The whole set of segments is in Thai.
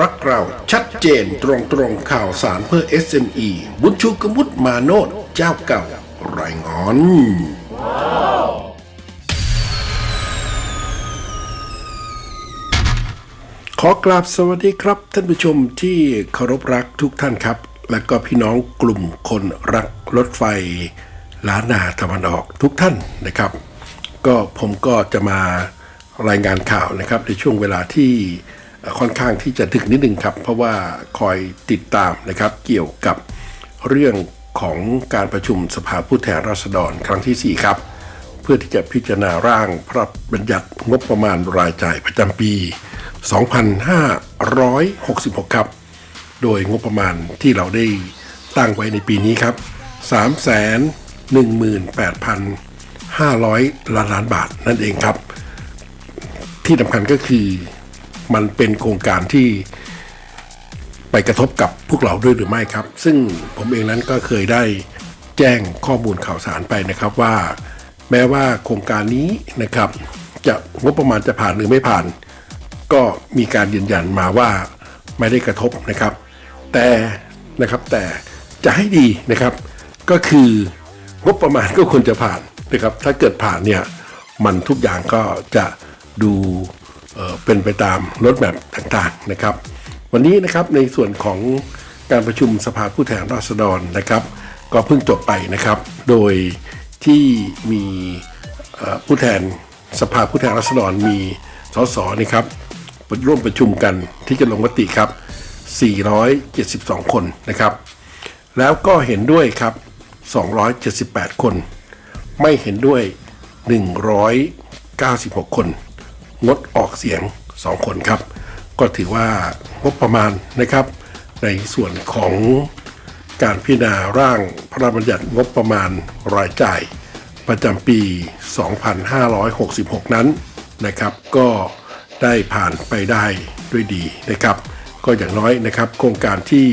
รักเราชัดเจนตรงตรงข่าวสารเพื่อ SME บุญชูกมุตมาโนดเจ้าเก่า รายงอนขอกราบสวัสดีครับ ท่านผู้ชมที่เคารพรักทุกท่านครับ และก็พี่น้องกลุ่มคนรักรถไฟล้านนาตะวันออกทุกท่านนะครับ ก็ผมก็จะมารายงานข่าวนะครับในช่วงเวลาที่ ค่อนข้างที่จะดึกนิดนึงครับ เพราะว่าคอยติดตามนะครับเกี่ยวกับเรื่องของการประชุมสภาผู้แทนราษฎรครั้งที่ 4 ครับ เพื่อที่จะพิจารณาร่างพระบัญญัติงบประมาณรายจ่ายประจำปี 2566 ครับ โดยงบประมาณที่เราได้ตั้งไว้ในปีนี้ครับ 318,500 ล้านล้านบาทนั่นเองครับ ที่สำคัญก็คือ มันเป็นโครงการที่ไปกระทบกับพวกเราด้วยหรือไม่ครับ ซึ่งผมเองนั้นก็เคยได้แจ้งข้อมูลข่าวสารไปนะครับว่า แม้ว่าโครงการนี้นะครับ จะงบประมาณจะผ่านหรือไม่ผ่าน ก็มีการยืนยันมาว่าไม่ได้กระทบนะครับ แต่นะครับแต่จะให้ดีนะครับ ก็คืองบประมาณก็ควรจะผ่านนะครับ ถ้าเกิดผ่านเนี่ยมันทุกอย่างก็จะดู เป็นไปตามรถแบบต่างๆนะครับ วันนี้นะครับในส่วนของการประชุมสภาผู้แทนราษฎรนะครับ ก็เพิ่งจบไปนะครับ โดยที่มีผู้แทนสภาผู้แทนราษฎรมีสสนี่ครับร่วมประชุมกันที่จะลงมติครับ 472 คนนะครับ แล้วก็เห็นด้วยครับ 278 คน ไม่เห็นด้วย 196 คน งดออกเสียง 2 คนครับ ก็ถือว่างบประมาณนะครับ ในส่วนของการพิจารณาร่างพระราชบัญญัติงบประมาณรายจ่าย ประจำปี 2566 นั้นนะครับ ก็ได้ผ่านไปได้ด้วยดีนะครับ ก็อย่างน้อยนะครับ โครงการที่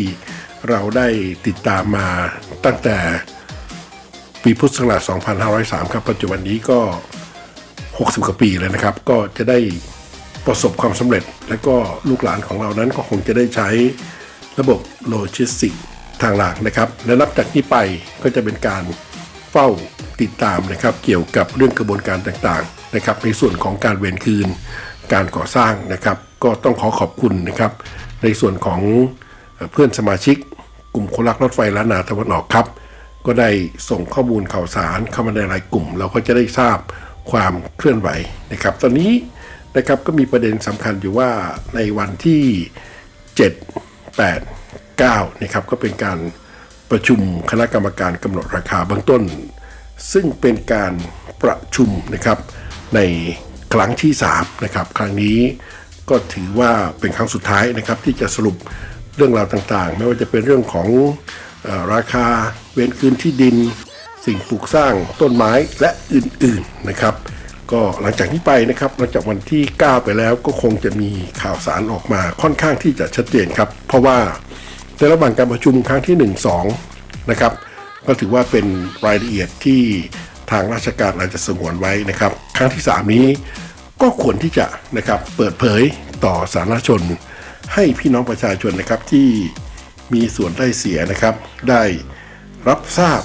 เราได้ติดตามมาตั้งแต่ปีพุทธศักราช 2503 ครับ ปัจจุบันนี้ก็ 60กว่าปีเลยนะครับ ก็จะได้ประสบความสำเร็จ และก็ลูกหลานของเรานั้นก็คงจะได้ใช้ระบบโลจิสติกทางหลักนะครับ และนับจากนี้ไปก็จะเป็นการเฝ้าติดตามนะครับเกี่ยวกับเรื่องกระบวนการต่างๆนะครับ ในส่วนของการเวรคืน การก่อสร้างนะครับ ก็ต้องขอขอบคุณนะครับ ในส่วนของเอ่อเพื่อนสมาชิก กลุ่มคนรักรถไฟล้านนาตะวันออกครับ ก็ได้ส่งข้อมูลข่าวสารเข้ามาในรายกลุ่ม เราก็จะได้ทราบ ความเคลื่อนไหวนะครับ ตอนนี้นะครับก็มีประเด็นสำคัญอยู่ว่าในวันที่ 7 8 9นะครับก็เป็นการประชุมคณะกรรมการกำหนดราคาเบื้องต้น ซึ่งเป็นการประชุมนะครับในครั้งที่3นะครับครั้งนี้ก็ถือว่าเป็นครั้งสุดท้ายนะครับที่จะสรุปเรื่องราวต่างๆ ไม่ว่าจะเป็นเรื่องของอราคาเว้นคืนที่ดิน สิ่งปลูกสร้างต้นไม้และอื่นๆนะครับ ก็หลังจากนี้ไปนะครับหลังจากวันที่ 9 ไปแล้วก็คงจะมีข่าวสารออกมาค่อนข้างที่จะชัดเจนครับ เพราะว่าในระหว่างการประชุมครั้งที่ 1 2 นะครับ ก็ถือว่าเป็นรายละเอียดที่ทางราชการอาจจะสงวนไว้นะครับ ครั้งที่ 3 นี้ก็ควรที่จะนะครับเปิดเผยต่อสาธารณชน ให้พี่น้องประชาชนนะครับที่มีส่วนได้เสียนะครับ ได้รับทราบ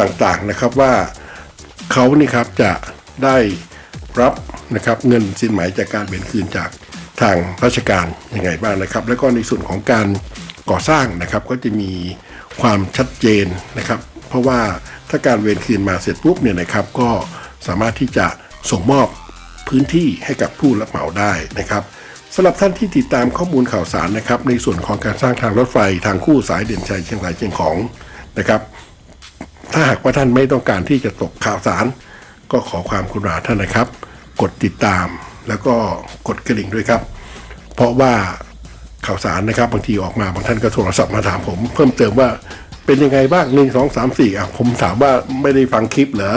ต่างๆนะครับว่าเขานี่ครับจะได้รับนะครับเงินสินไหมจากการเบียนคืนจากทางราชการยังไงบ้างนะครับ แล้วก็ในส่วนของการก่อสร้างนะครับก็จะมีความชัดเจนนะครับ เพราะว่าถ้าการเวรคืนมาเสร็จปุ๊บเนี่ยนะครับ ก็สามารถที่จะส่งมอบพื้นที่ให้กับผู้รับเหมาได้นะครับสำหรับท่านที่ติดตามข้อมูลข่าวสารนะครับ ในส่วนของการสร้างทางรถไฟทางคู่สายเด่นชัยเชียงรายเชียงของนะครับ ถ้าหากว่าท่านไม่ต้องการที่จะตกข่าวสาร ก็ขอความกรุณาท่านนะครับ กดติดตามแล้วก็กดกระดิ่งด้วยครับ เพราะว่าข่าวสารนะครับบางทีออกมาบางท่านก็โทรศัพท์มาถามผม เพิ่มเติมว่าเป็นยังไงบ้างหนึ่งสองสามสี่อะผมถามว่าไม่ได้ฟังคลิปเหรอ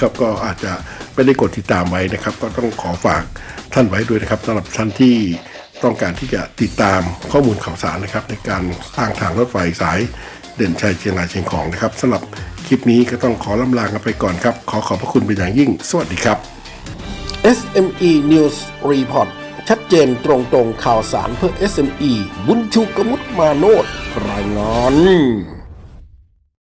ครับก็อาจจะไม่ได้กดติดตามไว้นะครับ ก็ต้องขอฝากท่านไว้ด้วยนะครับสำหรับท่านที่ต้องการที่จะติดตามข้อมูลข่าวสารนะครับ ในการสร้างทางรถไฟสาย เด่นชัยเชียงรายเชียงของนะครับสำหรับคลิปนี้ก็ต้องขอลำลากันไปก่อนครับ ขอขอบพระคุณเป็นอย่างยิ่ง สวัสดีครับ SME News Report ชัดเจนตรงๆข่าวสารเพื่อ SME บุญชูกมุตมาโนดรายงาน